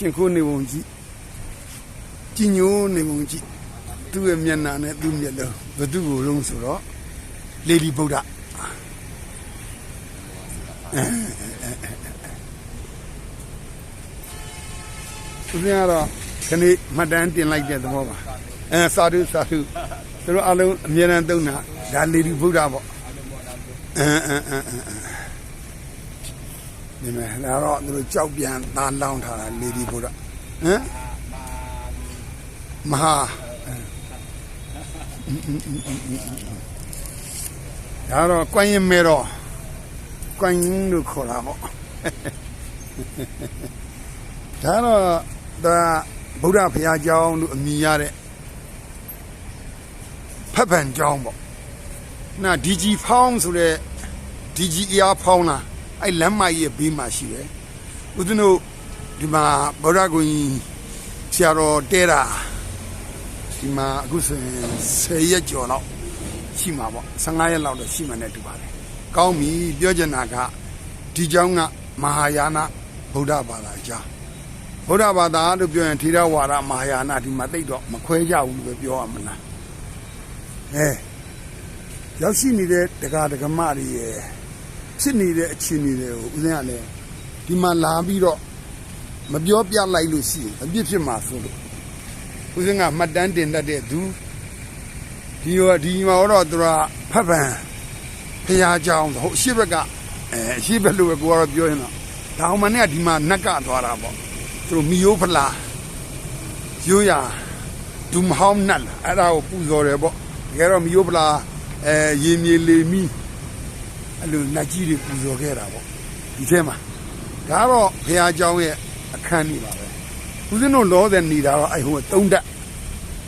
ရှင်ခိုးနေပုံကြည့်ကြည်ညိုနေပုံကြည့်သူ့ရဲ့မျက်နှာနဲ့သူ့မျက်လုံးဘသူ့ကိုလုံးဆိုတော့လေဒီဗုဒ္ဓသူများတော့ခဏမှတ်တမ်းတင်လိုက်တဲ့သဘောပါအဲစာဓုစာဓုသူတို့အလုံးအမြဲတမ်းသုံးတာဒါလေဒီဗုဒ္ဓပေါ့အဲအဲအဲ အဲဒီမဲ့ဒါတော့သူတို့ကြောက်ပြန်သားလောင်းထားတာလေဒီဗုဒ္ဓဟမ်မဟာဒါတော့ကွိုင်းရင်မဲတော့ကွိုင်းလို့ခေါ်တာပေါ့ဒါတော့ဒါဗုဒ္ဓဘုရားကျောင်းလို့အမည်ရတဲ့ဖက်ဖန်ကျောင်းပေါ့နာဒီဂျီဖောင်းဆိုတဲ့ဒီဂျီအရာဖောင်းလား အဲ့လမ်းမကြီးရဲ့ဘေးမှာရှိတယ်ဦးဇင်းတို့ဒီမှာဗုဒ္ဓဂုံကြီးဆရာတော်တဲတာဒီမှာအခုဆိုရင်10ရက်ကျော်လောက်ရှိမှာပေါ့15ရက်လောက်တော့ရှိမှနဲ့တူပါတယ်ကောင်းပြီပြောချင်တာကဒီကျောင်းကမဟာယာနဗုဒ္ဓဘာသာကျောင်းဗုဒ္ဓဘာသာလို့ပြောရင်ထေရဝါဒမဟာယာနဒီမှာတိတ်တော့မခွဲကြဘူးလို့ပဲပြောရမလားအဲရောက်ရှိနေတဲ့ဒကာဒကမတွေရဲ့ ဖြစ်နေတဲ့အခြေအနေတွေကိုဦးဇင်းကလည်းဒီမှာလာပြီးတော့မပြောပြလိုက်လို့ရှိရင်အပြစ်ဖြစ်မှာဆိုလို့ဦးဇင်းကမှတ်တမ်းတင်တတ်တဲ့သူဒီရောဒီမှာတော့သူကဖတ်ပန်ဖရာကြောင်းဟိုအရှိဘက်ကအဲအရှိဘက်လို့ပဲကိုကတော့ပြောရင်တော့ဒါအောင်မနဲ့ဒီမှာနက်ကသွားတာပေါ့သူတို့မီယိုဖလာရိုးရဒူမဟောင်းနတ်အဲ့ဒါကိုပူဇော်တယ်ပေါ့တကယ်တော့မီယိုဖလာအဲရေမြေလေမီ အဲ့လိုနတ်ကြီးတွေပူဇော်ခဲ့တာပေါ့ဒီထဲမှာဒါတော့ဘုရားကျောင်းရဲ့အခန်းကြီးပါပဲဦးဇင်းတို့လောတဲ့နေတာတော့အဲ့ဟိုတုံးတက်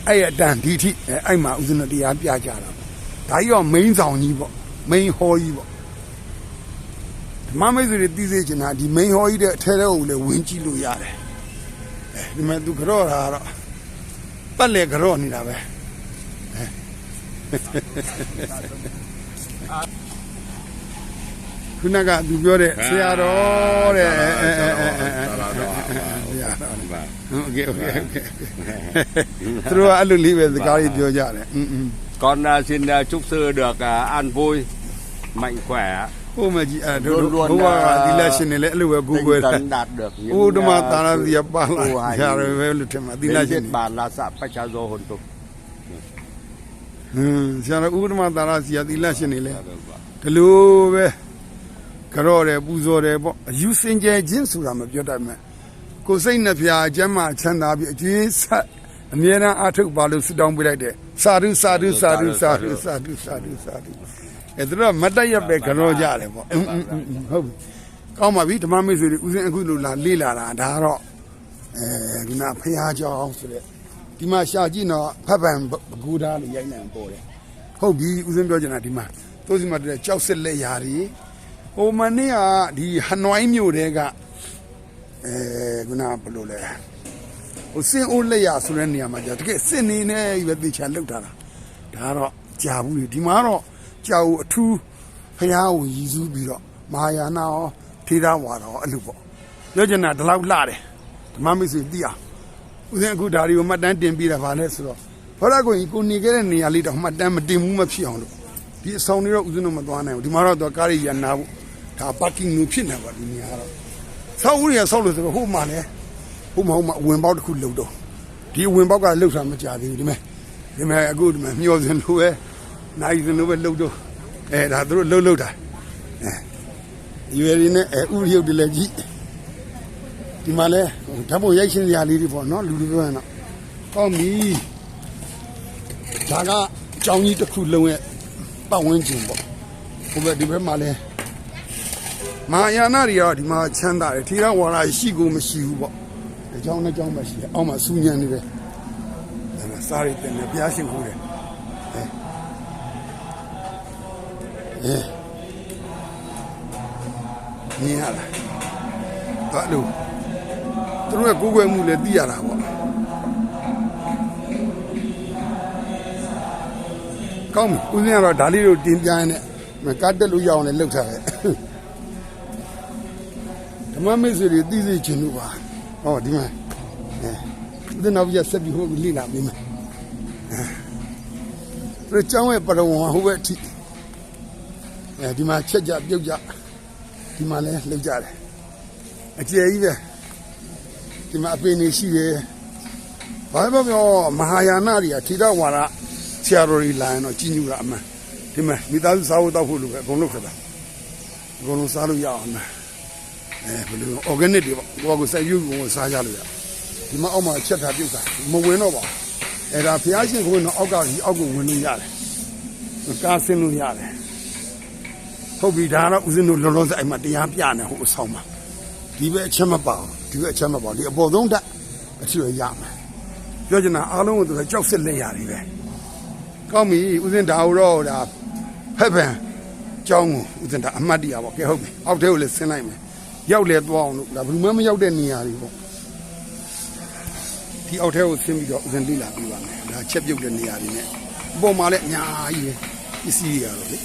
အဲ့ရတန်ဒီထိအဲ့အဲ့မှာဦးဇင်းတို့တရားပြကြတာပေါ့ဒါကြီးတော့ main ဆောင်ကြီးပေါ့ main hall ကြီးပေါ့ဓမ္မမိတ်ဆွေတွေသိစေချင်တာဒီ main hall ကြီးတဲ့အထဲထဲကိုလည်းဝင်ကြည့်လို့ရတယ်အဲဒီမှာသူကြော့တာကတော့ပတ်လေကြော့နေတာပဲ ခုနကသူပြောတဲ့ဆရာတော်တဲ့အဲအဲအဲအဲအဲဆရာတော်ဟုတ်ကဲ့ဟုတ်ကဲ့ဟုတ်ကဲ့သူတို့ကအဲ့လိုလေးပဲစကားကြီးပြောကြတယ်อืม Con à, xin à, chúc sư được à, an vui, mạnh khỏe, ဟိုမကြီးအဲ့တို့ဘုရားဒီလက်ရှင်နေလေအဲ့လိုပဲကူကွယ် tinh တယ် tấn đạt được ဥဒ္ဓမ à, တာရစီပါလာ tu hành ရှာရပဲလို့ထင်မှာဒီလက် đến ရှင် Niết Bàn là xã Bách Cha Do Hồn Tục. ဟင်းရှာရဥဒ္ဓမတာရစီဒီလက်ရှင်နေလေဒီလိုပဲ ကြော့တယ်ပူဇော်တယ်ပေါ့အယူစင်ကြယ်ခြင်းဆိုတာမပြောတတ်မဲ့ကိုယ်စိတ်နှဖျားအကျမ်းမှာချမ်းသာပြီးအကျွေးဆက်အမြဲတမ်းအထုတ်ပါလို့ဆုတောင်းပေးလိုက်တယ်စာဓုစာဓုစာဓုစာဓုစာဓုစာဓုစာဓုအဲ့ဒါတော့မတ်တရက်ပဲကြော့ကြတယ်ပေါ့အင်းအင်းအင်းအင်းဟုတ်ပြီကောင်းပါပြီဓမ္မမိတ်ဆွေတွေဦးဇင်းအခုလိုလာလေးလာတာဒါကတော့အဲဒီနာဖះကြောင်းဆိုတဲ့ဒီမှာရှာကြည့်တော့ဖတ်ပံဘကူသားလို့ရိုက်နေပေါ်တယ်ဟုတ်ပြီဦးဇင်းပြောချင်တာဒီမှာသူစီမှာတဲ့ကြောက်စစ်လက်ရာတွေ ဟိုမနေ့ကဒီဟနွိုင်းမြို့တဲကအဲခုနဘယ်လိုလဲဟိုစင်အိုးလက်ရဆိုတဲ့နေရာမှာကြာတကယ်စစ်နေနေပဲတေချာလောက်တာလားဒါကတော့ကြာဘူးလေဒီမှာတော့ကြာဘူးအထူးဖះကိုရည်စူးပြီးတော့မဟာယာနာရောထေရဝါဒရောအဲ့လိုပေါ့ပြောချင်တာဒီလောက်လှတယ်ဓမ္မမိတ်ဆွေသိအောင်ဦးဇင်းအခုဒါတွေကိုမှတ်တမ်းတင်ပြီးတာဗာလဲဆိုတော့ဘောရကိုကြီးကိုနေခဲ့တဲ့နေရာလေးတော့မှတ်တမ်းမတင်ဘူးမဖြစ်အောင်လို့ဒီအဆောင်တွေတော့ဦးဇင်းတို့မသွားနိုင်ဘူးဒီမှာတော့တော့ကားရီရနာဖို့ ဒါပါကင်းလို့ဖြစ်နေပါဒီနေရာတော့ဆောက်ဦးရဆောက်လို့ဆိုတော့ဟိုမှာလဲဟိုမှာဟိုမှာအဝင်ပေါက်တစ်ခုလုံတော့ဒီအဝင်ပေါက်ကလှုပ်တာမကြသေးဘူးဒီမဲ့ဒီမဲ့အခုဒီမဲ့မျောစင်လို့ပဲနိုင်စင်လို့ပဲလှုပ်တော့အဲဒါသူတို့လှုပ်လှုပ်တာအဲရွယ်ရင်းနဲ့အဲဥရုပ်တွေလည်းကြည့်ဒီမှာလဲဓာတ်ပုံရိုက်ရှင်းစရာလေးတွေပေါ့နော်လူတွေပြောရင်တော့ကောင်းပြီဒါကကြောင်ကြီးတစ်ခုလုံးရဲ့ပတ်ဝန်းကျင်ပေါ့ဟိုဘက်ဒီဘက်မှာလဲ မဟာယာနာတွေကတော့ဒီမှာချမ်းသာတယ်ထေရဝါဒရှိကိုမရှိဘူးပေါ့ဒီကြောင်နဲ့ကြောင်ပဲရှိတယ်အောက်မှာစူညံနေတယ်အဲဒါစားရတဲ့နဲ့ဘုရားရှင်ခိုးတယ်အဲအဲမြင်ရလားဘာလို့သူတို့ရဲ့ကိုယ်ွယ်မှုလည်းသိရတာပေါ့ကောင်းပြီဦးဇင်းကတော့ဒါလေးတို့တင်ပြရင်းနဲ့ကတ်တက်လို့ရအောင်လည်းလှုပ်ထားတယ်ဓ မ္မမိတ်ဆွေတွေသိစေချင်လို့ပါဟောဒီမှာအဲဒီနောက်ပြဆက်ပြီးဟိုလိလာပြီမှာအဲကျောင်းရဲ့ပရဝံဟိုဘက်အထိအဲဒီမှာချက်ကြပြုတ်ကြဒီမှာလဲလှုပ်ကြတယ်အကျယ်ကြီးပဲဒီမှာအပင်နေရှိတယ်ဘာပဲပြောမဟာယာနတွေကထိတော့ဝါဒဆရာတော်ကြီးလာရင်တော့ကြီးညူတာအမှန်ဒီမှာမိသားစုစားဖို့တောက်ဖို့လိုပဲအကုန်လုံးခက်တာအကုန်လုံးစားလို့ရအောင်မယ် အဲဘယ်လို organic တွေပေါ့ကိုယ့်ကိုယ်စိုက်ပျိုးကိုယ်စားကြလို့ရဒီမှာအောက်မှာချက်ထားပြုတ်တာမဝင်တော့ပါဘူးအဲ့ဒါဘုရားရှင်ကိုယ်တော့အောက်ကဒီအောက်ကိုဝင်လို့ရတယ်ကားဆင်းလို့ရတယ်ဟုတ်ပြီဒါတော့ဦးဇင်းတို့လောလောဆယ်အိမ်မှာတရားပြနေဟိုအဆောင်မှာဒီဘက်အချက်မပါဘူးဒီဘက်အချက်မပါဘူးဒီအပေါ်ဆုံးတက်အထီရရမယ်ပြောချင်တာအားလုံးကိုသူကကြောက်စစ်လက်ရတယ်ပဲကောင်းပြီဦးဇင်းဒါတော့ဒါဖက်ဖန်ကျောင်းကိုဦးဇင်းဒါအမှတ်တရပေါ့ကဲဟုတ်ပြီအောက်ထဲကိုလည်းဆင်းလိုက်မယ် ရောက်လေသွားအောင်လို့ဒါဘယ်သူမှမရောက်တဲ့နေရာတွေပေါ့ဒီအောက်ထဲကိုဆင်းပြီးတော့ဦးဇင်လိလာပြပါမယ်ဒါချက်ပြုတ်တဲ့နေရာတွေနဲ့အပေါ်မှာလည်းအများကြီးပဲပစ္စည်းတွေရတော့လေ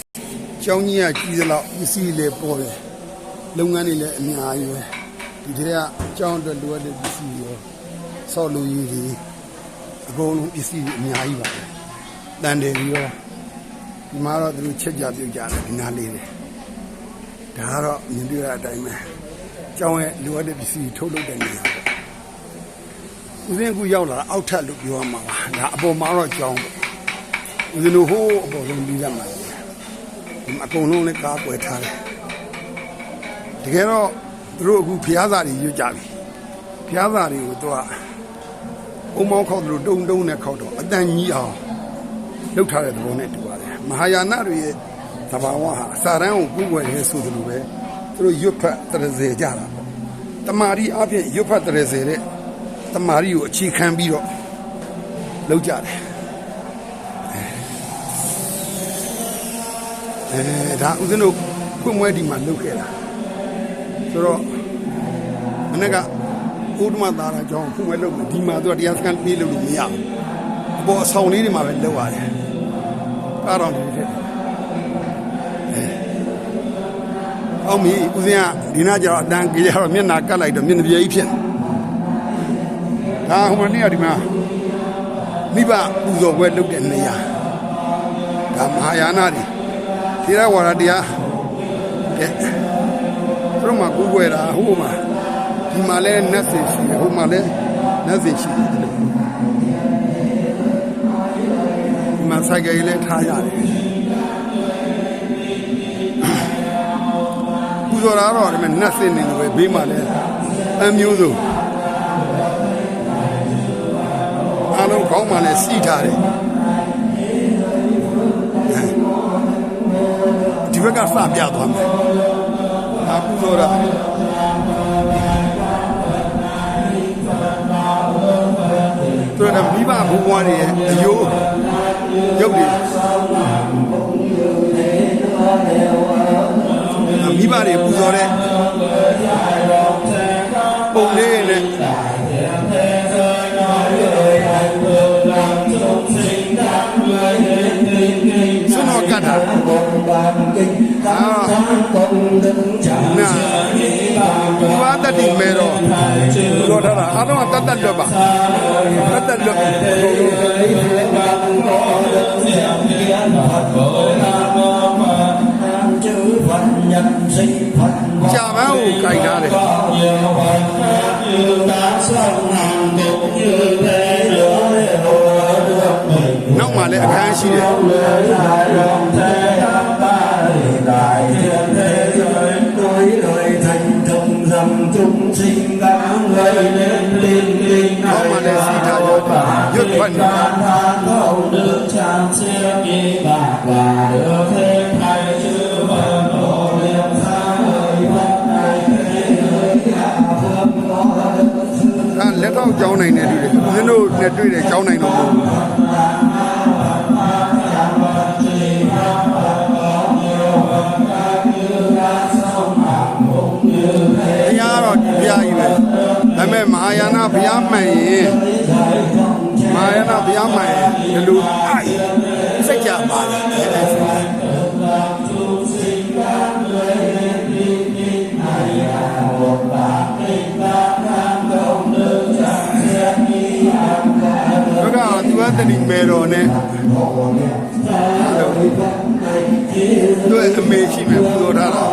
ကျောင်းကြီးကကြီးသလောက်ပစ္စည်းတွေလည်းပေါ်တယ်လုပ်ငန်းတွေလည်းအများကြီးပဲဒီထဲကကျောင်းအတွက်လိုအပ်တဲ့ပစ္စည်းတွေရောဆောက်လုပ်ရေးတွေအကုန်လုံးပစ္စည်းတွေအများကြီးပါပဲတန်တယ်ပြီးတော့ဒီမှာတော့သူတို့ချက်ကြပြုတ်ကြတယ်ဒီနားလေးတွေဒါကတော့မြင်တွေ့ရတဲ့အတိုင်းပဲ ကျောင်းရဲ့လိုအပ်တဲ့ပစ္စည်းထုတ်လုပ်တဲ့နေရာပေါ့ဦးဇင်းကူရောက်လာတာအောက်ထပ်လို့ပြောရမှာပါဒါအပေါ်မှာတော့ကျောင်းပေါ့ဦးဇင်းတို့ဟိုးအပေါ်ဆုံးပြီးရမှာလေဒီမှာအကုန်လုံးလည်းကားကွယ်ထားတယ်တကယ်တော့သူတို့အခုဖျားစာတွေရွတ်ကြပြီဖျားစာတွေကိုသူကအုံမောင်းခောက်သူတို့တုံတုံနဲ့ခောက်တော့အတန်ကြီးအောင်လုပ်ထားတဲ့သဘောနဲ့တူပါတယ်မဟာယာနတွေရဲ့သဘာဝဟာအစာရန်ကိုကိုယ်ွယ်ရဲဆိုသလိုပဲ သူတို့ရွတ်ဖတ်တရစေကြတာပေါ့တမာရီအပြင်ရွတ်ဖတ်တရစေတဲ့တမာရီကိုအခြေခံပြီးတော့လုပ်ကြတယ်အဲအဲဒါဦးဇင်းတို့ဖွင့်ပွဲဒီမှာလုပ်ခဲ့တာဆိုတော့မနေ့ကဥဒ္ဓမသာရာကျောင်းဖွင့်ပွဲလုပ်မယ်ဒီမှာသူကတရားစခန်းပြေးလို့လို့မရဘူးအပေါ်အဆောင်လေးတွေမှာပဲလုပ်ရတယ်ကားတော်တွေတဲ့အော င်ပြီဦးဇင်းကဒီနာကျတော့အတန်းကြရတော့မျက်နာကတ်လိုက်တော့မျက်နှာပြေကြီးဖြစ်နေဒါဟိုမနေ့ကဒီမှာမိဘပူဇော်ပွဲလုပ်တဲ့နေရာဒါမဟာယာနတွေသီရဝါဒတရားတဲ့သူတို့မှာကိုယ်ွယ်တာဟိုမှာဒီမှာလဲနတ်စင်ရှိတယ်ဟိုမှာလဲနတ်စင်ရှိတယ်ဒီမှာဆိုင်ကယ်လေးထားရတယ် ပူဇော်တာတော့ဒီမှာနတ်စင်နေလို့ပဲဘေးမှာလဲအမျိုးစုံအားလုံးခေါင်းမှာလဲစီးထားတယ်ဒီဘက်ကစပြသွားမယ်အာပူဇော်တာသူတို့ကမိဘဘုံဘွားတွေရဲ့အယိုးရုပ်တွေ တွေပူဇော်တဲ့ပုံလေးနဲ့စွန့်တော်ကတ်တာအာနာဒီဝါတတိမဲတော့ပြောထားတာအားလုံးကတတ်တတ်လွတ်ပါတတ်တတ်လွတ်ကြာပ န်းကိုကြိုက်ထားတယ်နောက်မှလည်းအခန်းရှိတယ်နောက်မှ ဒါလက်တော့ကြောင်းနိုင်တယ်တွေ့တယ်ဦးဇင်းတို့နဲ့တွေ့တယ်ကြောင်းနိုင်တော့မဟုတ်ဘူးဘုရားတော့ဘုရားကြီးပဲဒါပေမဲ့မဟာယာနဘုရားမှန်ရင်မဟာယာနဘုရားမှန်ရင်ဒီလိုအိုက်စိတ်ကြပါလေ မေတော်နဲ့သူ့အမေရှိမယ်ပူဇော်ထားတာ